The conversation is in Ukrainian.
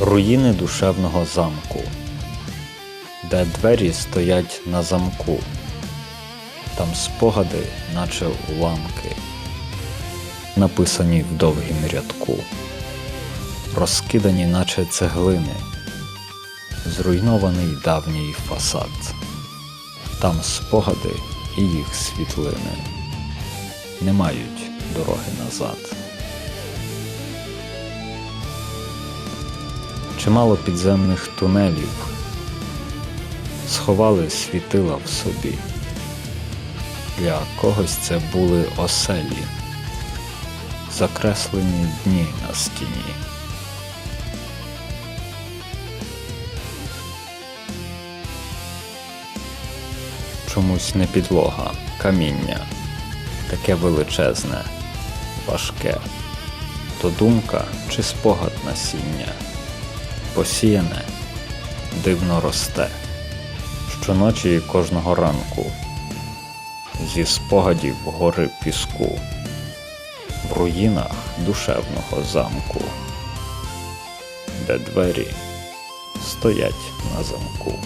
Руїни душевного замку, де двері стоять на замку, там спогади, наче уламки, написані в довгім рядку, розкидані, наче цеглини, зруйнований давній фасад, там спогади і їх світлини. Не мають дороги назад. Чимало підземних тунелів. Сховали світила в собі. Для когось це були оселі, закреслені дні на стіні. Чомусь не підлога, каміння, таке величезне, важке, то думка чи спогад насіння посіяне, дивно росте, щоночі і кожного ранку, зі спогадів гори піску, в руїнах душевного замку, де двері стоять на замку.